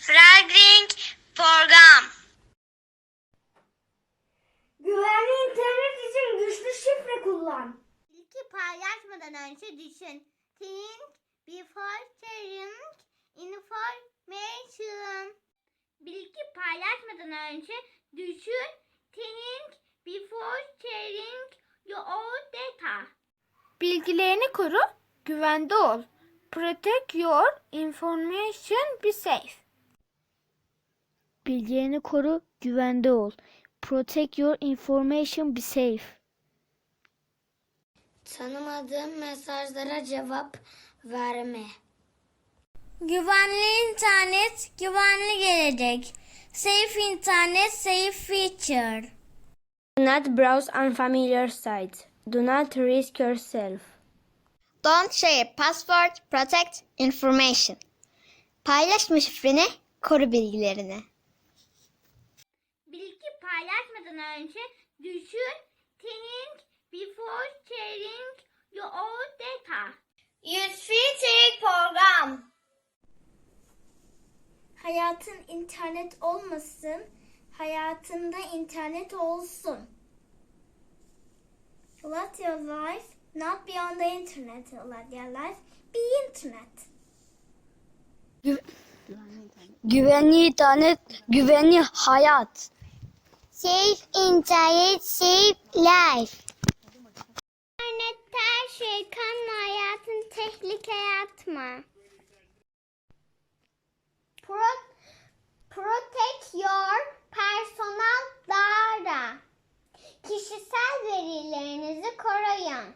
Fragging program. Güvenli internet için güçlü şifre kullan. Bilgi paylaşmadan önce düşün. Think before sharing information. Bilgi paylaşmadan önce düşün. Think before sharing your data. Bilgilerini koru, güvende ol. Protect your information, be safe. Bilgilerini koru, güvende ol. Protect your information, be safe. Tanımadığın mesajlara cevap verme. Güvenli internet, güvenli gelecek. Safe internet, safe future. Do not browse unfamiliar sites. Do not risk yourself. Don't share password, protect information. Paylaşma şifreni, koru bilgilerini. Paylaşmadan önce düşün, think before sharing your data. Yüzfiltrik program. Hayatın internet olmasın, hayatında internet olsun. Let your life not be on the internet. Let your life be internet. Güvenli internet, güvenli hayat. Safe internet, safe life. İnternette her şey kanma hayatın tehlikeye atma. Pro- protect your personal data. Kişisel verilerinizi koruyun.